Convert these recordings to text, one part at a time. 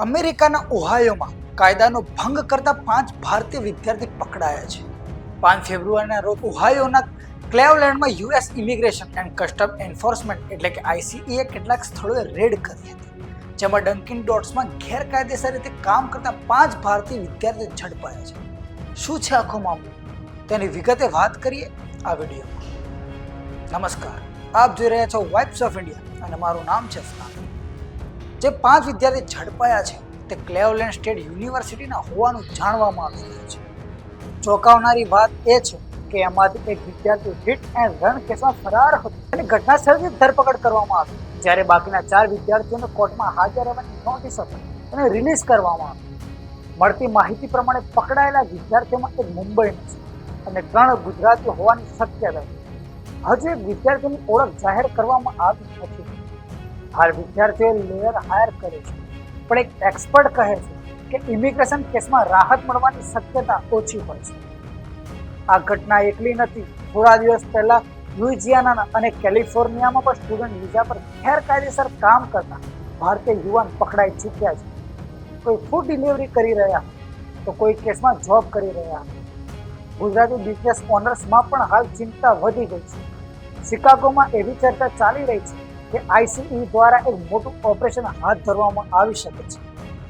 અમેરિકાના ઓહાયોમાં કાયદાનો ભંગ કરતા પાંચ ભારતીય વિદ્યાર્થી પકડાયા છે. પાંચ ફેબ્રુઆરીના રોજ ઓહાયોના ક્લેવલેન્ડમાં US immigration and custom enforcement એટલે કે આઈસીઈએ કેટલાક સ્થળોએ રેડ કરી હતી, જેમાં ડંકિન ડોટ્સમાં ગેરકાયદેસર રીતે કામ કરતા પાંચ ભારતીય વિદ્યાર્થીઓ ઝડપાયા છે. શું છે આખો મામલો? તેની વિગતે વાત કરીએ આ વિડીયોમાં. નમસ્કાર, આપ જોઈ રહ્યા છો વાઇબ્સ ઓફ ઇન્ડિયા અને મારું નામ છે ફ્રાન જે પાંચ વિદ્યાર્થી ઝડપાયા છે, તે ક્લેવલેન્ડ સ્ટેટ યુનિવર્સિટીના હોવાનું જાણવામાં આવી રહ્યું છે. ચોંકાવનારી વાત એ છે કે એમાંથી એક વિદ્યાર્થી હિટ એન્ડ રન કેસમાં ફરાર હતો અને ઘટના સ્થળથી ધરપકડ કરવામાં આવી. જ્યારે બાકીના ચાર વિદ્યાર્થીઓને કોર્ટમાં હાજર રહેવાની નોટિસ હતી અને રિલીઝ કરવામાં આવી. મળતી માહિતી પ્રમાણે પકડાયેલા વિદ્યાર્થીઓમાં એક મુંબઈનો છે અને ત્રણ ગુજરાતીઓ હોવાની શક્યતા હજુ એક વિદ્યાર્થીની ઓળખ જાહેર કરવામાં આવી નથી. હાલ વિદ્યાર્થીઓએ લેયર હાયર કરે છે. પણ એક એક્સપર્ટ કહે છે કે ઇમિગ્રેશન કેસમાં રાહત મળવાની શક્યતા ઓછી હોય છે. આ ઘટના એકલી નથી, થોડા દિવસ પહેલા લુઇઝિયાના અને કેલિફોર્નિયામાં પણ સ્ટુડન્ટ વિઝા પર ગેરકાયદેસર કામ કરતા ભારતીય યુવાન પકડાઈ ચૂક્યા છે. કોઈ ફૂડ ડિલિવરી કરી રહ્યા, તો કોઈ કેસમાં જોબ કરી રહ્યા. ગુજરાતી બિઝનેસ ઓનર્સમાં પણ હાલ ચિંતા વધી ગઈ છે. શિકાગોમાં એવી ચર્ચા ચાલી રહી છે કે આઈસીઈ દ્વારા એક મોટું ઓપરેશન હાથ ધરવામાં આવી શકે છે.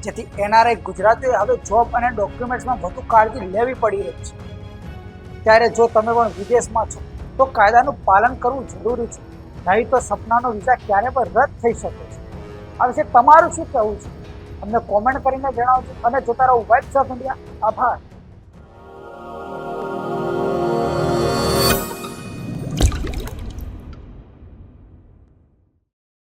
જેથી એનઆરઆઈ ગુજરાતીઓએ હવે જોબ અને ડોક્યુમેન્ટ્સમાં વધુ કાળજી લેવી પડી રહી છે. ત્યારે જો તમે પણ વિદેશમાં છો, તો કાયદાનું પાલન કરવું જરૂરી છે. નહીં તો સપનાનો વિઝા ક્યારે પણ રદ થઈ શકે છે. આ વિશે તમારું શું કહેવું છે? અમને કોમેન્ટ કરીને જણાવજો અને જોતા રહો વાઇબ્સ ઓફ ઇન્ડિયા આભાર.